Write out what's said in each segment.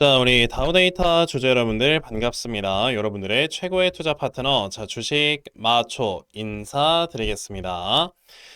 자, 우리 다우데이터 주주 여러분들 반갑습니다. 여러분들의 최고의 투자 파트너, 자, 주식 마초 인사드리겠습니다.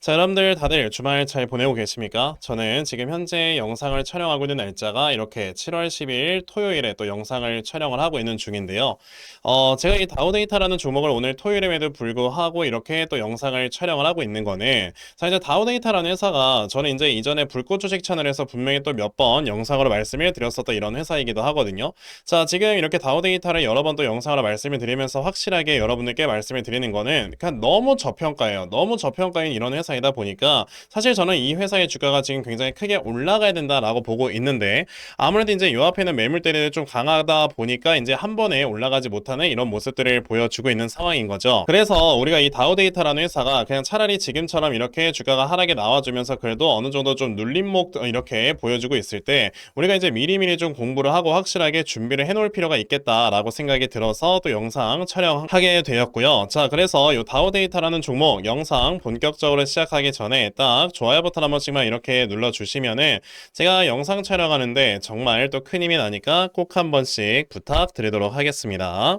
자, 여러분들 다들 주말 잘 보내고 계십니까? 저는 지금 현재 영상을 촬영하고 있는 날짜가 이렇게 7월 10일 토요일에 또 영상을 촬영을 하고 있는 중인데요. 어, 제가 이 다우데이터라는 종목을 오늘 토요일에도 불구하고 이렇게 또 영상을 촬영을 하고 있는 거는 자, 이제 다우데이터라는 회사가 저는 이제 이전에 불꽃 주식 채널에서 분명히 또 몇 번 영상으로 말씀을 드렸었던 이런 회사이기도 하거든요. 자, 지금 이렇게 다우데이터를 여러 번 또 영상으로 말씀을 드리면서 확실하게 여러분들께 말씀을 드리는 거는 그냥 너무 저평가예요. 너무 저평가인 이런 회사이다 보니까 사실 저는 이 회사의 주가가 지금 굉장히 크게 올라가야 된다라고 보고 있는데 아무래도 이제 요 앞에는 매물대를 좀 강하다 보니까 이제 한 번에 올라가지 못하는 이런 모습들을 보여주고 있는 상황인 거죠. 그래서 우리가 이 다우데이터라는 회사가 그냥 차라리 지금처럼 이렇게 주가가 하락에 나와주면서 그래도 어느 정도 좀 눌림목 이렇게 보여주고 있을 때 우리가 이제 미리미리 좀 공부를 하고 확실하게 준비를 해놓을 필요가 있겠다라고 생각이 들어서 또 영상 촬영하게 되었고요. 자, 그래서 이 다우데이터라는 종목 영상 본격 적으로 시작하기 전에 딱 좋아요 버튼 한 번씩만 이렇게 눌러주시면은 제가 영상 촬영하는데 정말 또 큰 힘이 나니까 꼭 한 번씩 부탁드리도록 하겠습니다.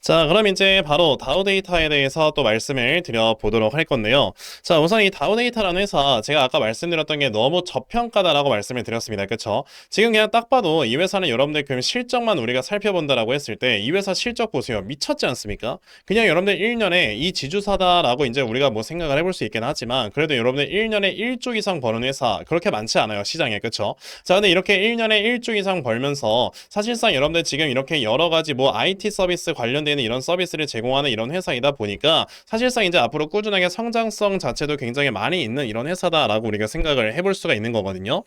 자, 그럼 이제 바로 다우 데이터에 대해서 또 말씀을 드려보도록 할 건데요. 자, 우선 이 다우 데이터라는 회사 제가 아까 말씀드렸던 게 너무 저평가다라고 말씀을 드렸습니다. 그쵸? 지금 그냥 딱 봐도 이 회사는 여러분들 그럼 실적만 우리가 살펴본다라고 했을 때 이 회사 실적 보세요. 미쳤지 않습니까? 그냥 여러분들 1년에 이 지주사다라고 이제 우리가 뭐 생각을 해볼 수 있긴 하지만 그래도 여러분들 1년에 1조 이상 버는 회사 그렇게 많지 않아요. 시장에. 그쵸? 자, 근데 이렇게 1년에 1조 이상 벌면서 사실상 여러분들 지금 이렇게 여러 가지 뭐 IT 서비스 관련되는 이런 서비스를 제공하는 이런 회사이다 보니까 사실상 이제 앞으로 꾸준하게 성장성 자체도 굉장히 많이 있는 이런 회사다라고 우리가 생각을 해볼 수가 있는 거거든요.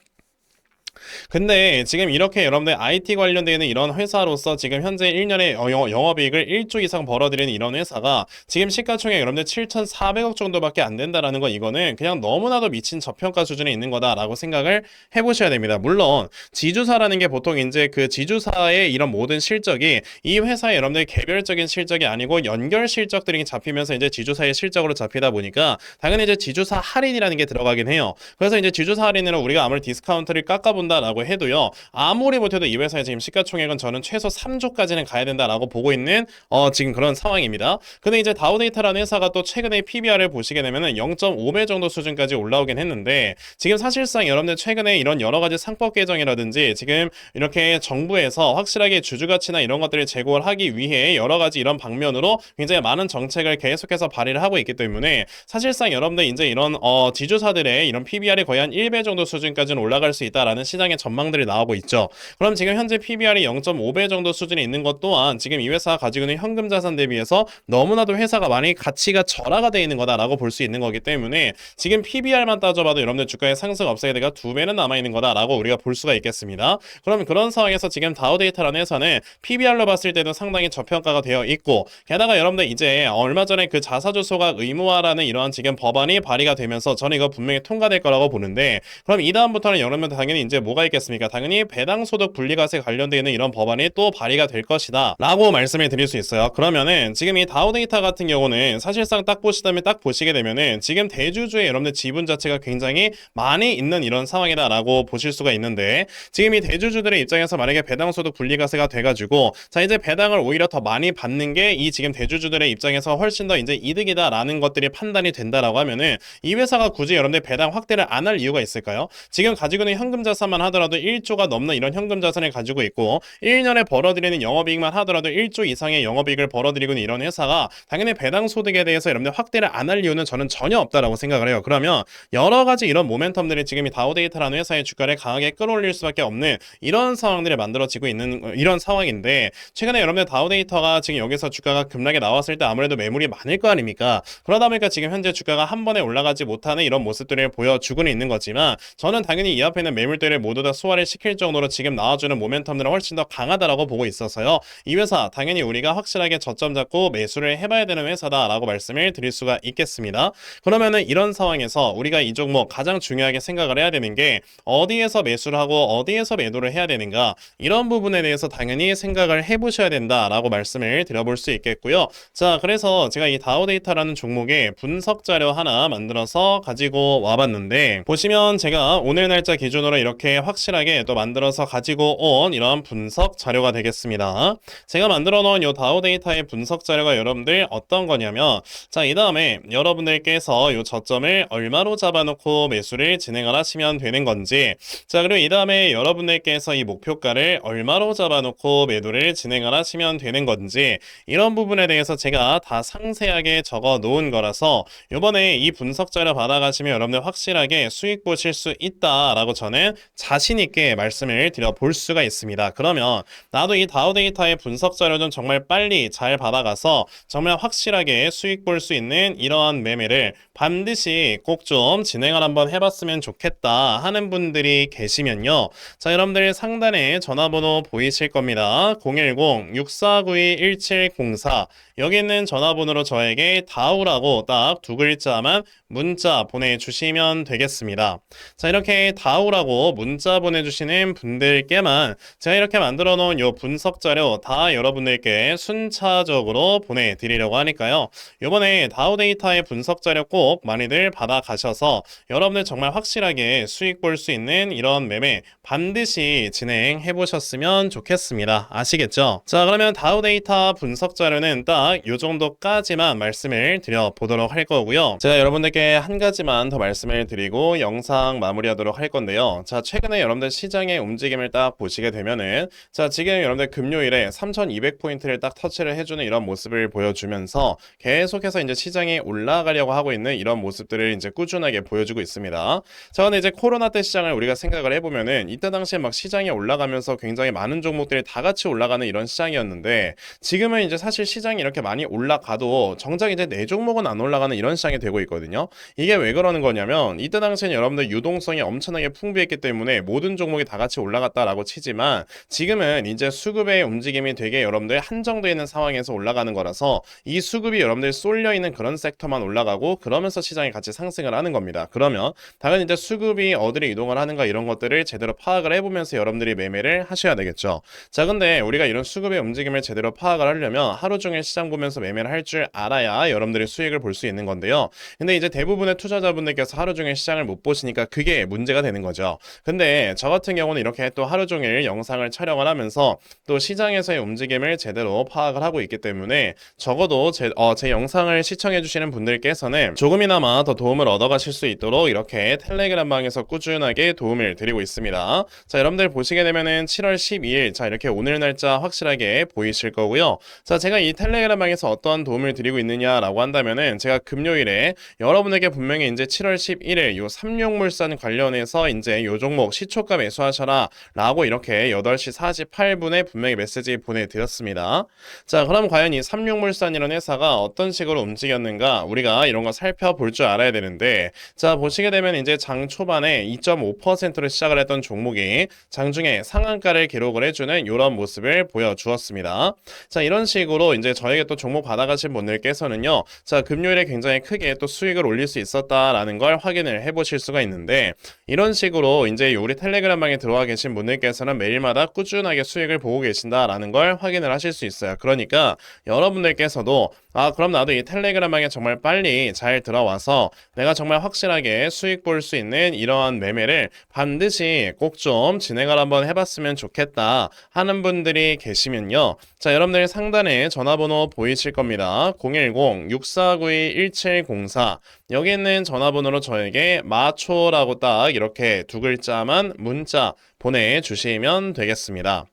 근데 지금 이렇게 여러분들 IT 관련되는 이런 회사로서 지금 현재 1년에 영- 영업이익을 1조 이상 벌어들이는 이런 회사가 지금 시가총액 여러분들 7,400억 정도밖에 안 된다라는 건 이거는 그냥 너무나도 미친 저평가 수준에 있는 거다라고 생각을 해보셔야 됩니다. 물론 지주사라는 게 보통 이제 그 지주사의 이런 모든 실적이 이 회사의 여러분들 개별적인 실적이 아니고 연결 실적들이 잡히면서 이제 지주사의 실적으로 잡히다 보니까 당연히 이제 지주사 할인이라는 게 들어가긴 해요. 그래서 이제 지주사 할인으로 우리가 아무리 디스카운트를 깎아본 다라고 해도요 아무리 못해도 이 회사의 지금 시가총액은 저는 최소 3조까지는 가야 된다라고 보고 있는 어 지금 그런 상황입니다. 근데 이제 다우데이터라는 회사가 또 최근에 PBR을 보시게 되면은 0.5배 정도 수준까지 올라오긴 했는데 지금 사실상 여러분들 최근에 이런 여러 가지 상법 개정이라든지 지금 이렇게 정부에서 확실하게 주주 가치나 이런 것들을 제고를 하기 위해 여러 가지 이런 방면으로 굉장히 많은 정책을 계속해서 발의를 하고 있기 때문에 사실상 여러분들 이제 이런 어 지주사들의 이런 PBR이 거의 한 1배 정도 수준까지는 올라갈 수 있다라는 시 장의 전망들이 나오고 있죠. 그럼 지금 현재 PBR이 0.5배 정도 수준에 있는 것 또한 지금 이 회사가 가지고 있는 현금 자산 대비해서 너무나도 회사가 많이 가치가 절하가 되어 있는 거다라고 볼 수 있는 거기 때문에 지금 PBR만 따져봐도 여러분들 주가의 상승 업사이드가 두 배는 남아 있는 거다라고 우리가 볼 수가 있겠습니다. 그럼 그런 상황에서 지금 다우데이터라는 회사는 PBR로 봤을 때도 상당히 저평가가 되어 있고 게다가 여러분들 이제 얼마 전에 그 자사주 소각 의무화라는 이러한 지금 법안이 발의가 되면서 저는 이거 분명히 통과될 거라고 보는데 그럼 이 다음부터는 여러분들 당연히 이제 뭐가 있겠습니까? 당연히 배당 소득 분리과세 관련되어 있는 이런 법안이 또 발의가 될 것이다 라고 말씀을 드릴 수 있어요. 그러면은 지금 이 다우데이터 같은 경우는 사실상 딱 보시다면 딱 보시게 되면은 지금 대주주의 여러분들 지분 자체가 굉장히 많이 있는 이런 상황이다 라고 보실 수가 있는데 지금 이 대주주들의 입장에서 만약에 배당 소득 분리과세가 돼가지고 자 이제 배당을 오히려 더 많이 받는 게 이 지금 대주주들의 입장에서 훨씬 더 이제 이득이다라는 것들이 판단이 된다라고 하면은 이 회사가 굳이 여러분들 배당 확대를 안 할 이유가 있을까요? 지금 가지고 있는 현금 자산만 하더라도 1조가 넘는 이런 현금 자산을 가지고 있고 1년에 벌어들이는 영업이익만 하더라도 1조 이상의 영업이익을 벌어들이고 있는 이런 회사가 당연히 배당 소득에 대해서 여러분들 확대를 안 할 이유는 저는 전혀 없다라고 생각을 해요. 그러면 여러 가지 이런 모멘텀들이 지금 이 다우데이터라는 회사의 주가를 강하게 끌어올릴 수밖에 없는 이런 상황들이 만들어지고 있는 어, 이런 상황인데 최근에 여러분들 다우데이터가 지금 여기서 주가가 급락에 나왔을 때 아무래도 매물이 많을 거 아닙니까? 그러다 보니까 지금 현재 주가가 한 번에 올라가지 못하는 이런 모습들을 보여주고는 있는 거지만 저는 당연히 이 앞에 있는 매물 들을 모두 다 소화를 시킬 정도로 지금 나와주는 모멘텀들은 훨씬 더 강하다라고 보고 있어서요. 이 회사 당연히 우리가 확실하게 저점 잡고 매수를 해봐야 되는 회사다라고 말씀을 드릴 수가 있겠습니다. 그러면은 이런 상황에서 우리가 이 종목 가장 중요하게 생각을 해야 되는 게 어디에서 매수를 하고 어디에서 매도를 해야 되는가 이런 부분에 대해서 당연히 생각을 해보셔야 된다라고 말씀을 드려볼 수 있겠고요. 자, 그래서 제가 이 다우데이터라는 종목의 분석 자료 하나 만들어서 가지고 와봤는데 보시면 제가 오늘 날짜 기준으로 이렇게 이렇게 확실하게 또 만들어서 가지고 온 이런 분석 자료가 되겠습니다. 제가 만들어 놓은 요 다우 데이터의 분석 자료가 여러분들 어떤 거냐면 자, 이 다음에 여러분들께서 요 저점을 얼마로 잡아놓고 매수를 진행을 하시면 되는 건지 자, 그리고 이 다음에 여러분들께서 이 목표가를 얼마로 잡아놓고 매도를 진행을 하시면 되는 건지 이런 부분에 대해서 제가 다 상세하게 적어 놓은 거라서 요번에 이 분석 자료 받아가시면 여러분들 확실하게 수익 보실 수 있다라고 저는 자신 있게 말씀을 드려 볼 수가 있습니다. 그러면 나도 이 다우 데이터의 분석 자료 좀 정말 빨리 잘 받아가서 정말 확실하게 수익 볼 수 있는 이러한 매매를 반드시 꼭 좀 진행을 한번 해봤으면 좋겠다 하는 분들이 계시면요. 자, 여러분들 상단에 전화번호 보이실 겁니다. 010-6492-1704 여기 있는 전화번호로 저에게 다우라고 딱 두 글자만 문자 보내주시면 되겠습니다. 자, 이렇게 다우라고 문자 보내주시는 분들께만 제가 이렇게 만들어 놓은 요 분석 자료 다 여러분들께 순차적으로 보내드리려고 하니까요. 요번에 다우 데이터의 분석 자료 꼭 많이들 받아가셔서 여러분들 정말 확실하게 수익 볼 수 있는 이런 매매 반드시 진행해 보셨으면 좋겠습니다. 아시겠죠? 자, 그러면 다우 데이터 분석 자료는 딱 요 정도까지만 말씀을 드려 보도록 할 거고요. 제가 여러분들께 한 가지만 더 말씀을 드리고 영상 마무리하도록 할 건데요. 자, 최 근에 여러분들 시장의 움직임을 딱 보시게 되면은 자, 지금 여러분들 금요일에 3200포인트를 딱 터치를 해주는 이런 모습을 보여주면서 계속해서 이제 시장이 올라가려고 하고 있는 이런 모습들을 이제 꾸준하게 보여주고 있습니다. 자, 근데 이제 코로나 때 시장을 우리가 생각을 해보면은 이때 당시에 막 시장이 올라가면서 굉장히 많은 종목들이 다 같이 올라가는 이런 시장이었는데 지금은 이제 사실 시장이 이렇게 많이 올라가도 정작 이제 내 종목은 안 올라가는 이런 시장이 되고 있거든요. 이게 왜 그러는 거냐면 이때 당시에는 여러분들 유동성이 엄청나게 풍부했기 때문에 모든 종목이 다 같이 올라갔다라고 치지만 지금은 이제 수급의 움직임이 되게 여러분들 한정되어 있는 상황에서 올라가는 거라서 이 수급이 여러분들 쏠려 있는 그런 섹터만 올라가고 그러면서 시장이 같이 상승을 하는 겁니다. 그러면 당연히 이제 수급이 어디로 이동을 하는가 이런 것들을 제대로 파악을 해보면서 여러분들이 매매를 하셔야 되겠죠. 자, 근데 우리가 이런 수급의 움직임을 제대로 파악을 하려면 하루 종일 시장 보면서 매매를 할 줄 알아야 여러분들이 수익을 볼 수 있는 건데요. 근데 이제 대부분의 투자자분들께서 하루 종일 시장을 못 보시니까 그게 문제가 되는 거죠. 근데 저 같은 경우는 이렇게 또 하루 종일 영상을 촬영을 하면서 또 시장에서의 움직임을 제대로 파악을 하고 있기 때문에 적어도 제, 어, 제 영상을 시청해 주시는 분들께서는 조금이나마 더 도움을 얻어가실 수 있도록 이렇게 텔레그램 방에서 꾸준하게 도움을 드리고 있습니다. 자, 여러분들 보시게 되면은 7월 12일 자 이렇게 오늘 날짜 확실하게 보이실 거고요. 자, 제가 이 텔레그램 방에서 어떠한 도움을 드리고 있느냐라고 한다면은 제가 금요일에 여러분에게 분명히 이제 7월 11일 요 삼룡물산 관련해서 이제 요 종목 시초가 매수하셔라 라고 이렇게 8시 48분에 분명히 메시지 보내드렸습니다. 자, 그럼 과연 이 삼룡물산이라는 회사가 어떤 식으로 움직였는가 우리가 이런 거 살펴볼 줄 알아야 되는데 자, 보시게 되면 이제 장 초반에 2.5%로 시작을 했던 종목이 장중에 상한가를 기록을 해주는 이런 모습을 보여주었습니다. 자, 이런 식으로 이제 저에게 또 종목 받아가신 분들께서는요, 자, 금요일에 굉장히 크게 또 수익을 올릴 수 있었다라는 걸 확인을 해보실 수가 있는데, 이런 식으로 이제 우리 텔레그램 방에 들어와 계신 분들께서는 매일마다 꾸준하게 수익을 보고 계신다라는 걸 확인을 하실 수 있어요. 그러니까 여러분들께서도 아, 그럼 나도 이 텔레그램 방에 정말 빨리 잘 들어와서 내가 정말 확실하게 수익 볼 수 있는 이러한 매매를 반드시 꼭 좀 진행을 한번 해봤으면 좋겠다 하는 분들이 계시면요. 자, 여러분들 상단에 전화번호 보이실 겁니다. 010-6492-1704 여기 있는 전화번호로 저에게 마초라고 딱 이렇게 두 글자 만 문자 보내주시면 되겠습니다.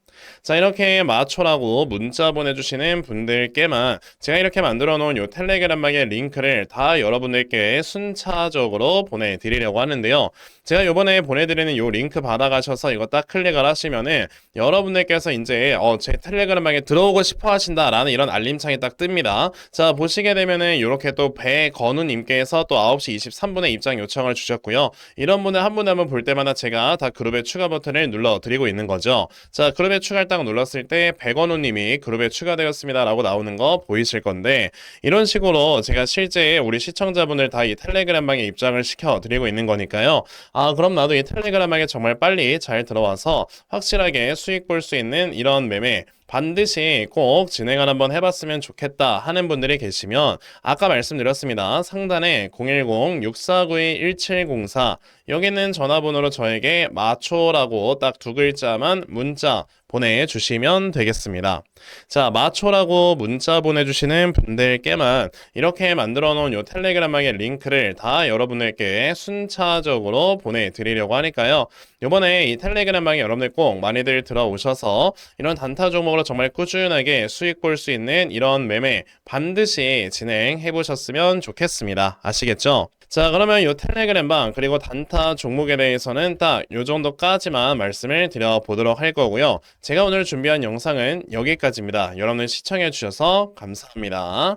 자, 이렇게 마초라고 문자 보내주시는 분들께만 제가 이렇게 만들어 놓은 요 텔레그램방의 링크를 다 여러분들께 순차적으로 보내드리려고 하는데요. 제가 요번에 보내드리는 요 링크 받아가셔서 이거 딱 클릭을 하시면은 여러분들께서 이제 어, 제 텔레그램방에 들어오고 싶어 하신다라는 이런 알림창이 딱 뜹니다. 자, 보시게 되면은 요렇게 또 배건우님께서 또 9시 23분에 입장 요청을 주셨고요. 이런 분을 한분한분볼 때마다 제가 다 그룹에 추가 버튼을 눌러드리고 있는 거죠. 자, 그룹에 추가를 딱 눌렀을 때 백원우님이 그룹에 추가되었습니다 라고 나오는 거 보이실 건데 이런 식으로 제가 실제 우리 시청자분들 다 이 텔레그램 방에 입장을 시켜 드리고 있는 거니까요. 아 그럼 나도 이 텔레그램 방에 정말 빨리 잘 들어와서 확실하게 수익 볼 수 있는 이런 매매 반드시 꼭 진행을 한번 해봤으면 좋겠다 하는 분들이 계시면 아까 말씀드렸습니다. 상단에 010-6492-1704 여기는 전화번호로 저에게 마초라고 딱 두 글자만 문자 보내주시면 되겠습니다. 자, 마초라고 문자 보내주시는 분들께만 이렇게 만들어 놓은 요 텔레그램방의 링크를 다 여러분들께 순차적으로 보내드리려고 하니까요. 요번에 이 텔레그램방에 여러분들 꼭 많이들 들어오셔서 이런 단타 종목으로 정말 꾸준하게 수익 볼 수 있는 이런 매매 반드시 진행해 보셨으면 좋겠습니다. 아시겠죠? 자, 그러면 요 텔레그램방 그리고 단타 종목에 대해서는 딱 요 정도까지만 말씀을 드려 보도록 할 거고요. 제가 오늘 준비한 영상은 여기까지입니다. 여러분들 시청해 주셔서 감사합니다.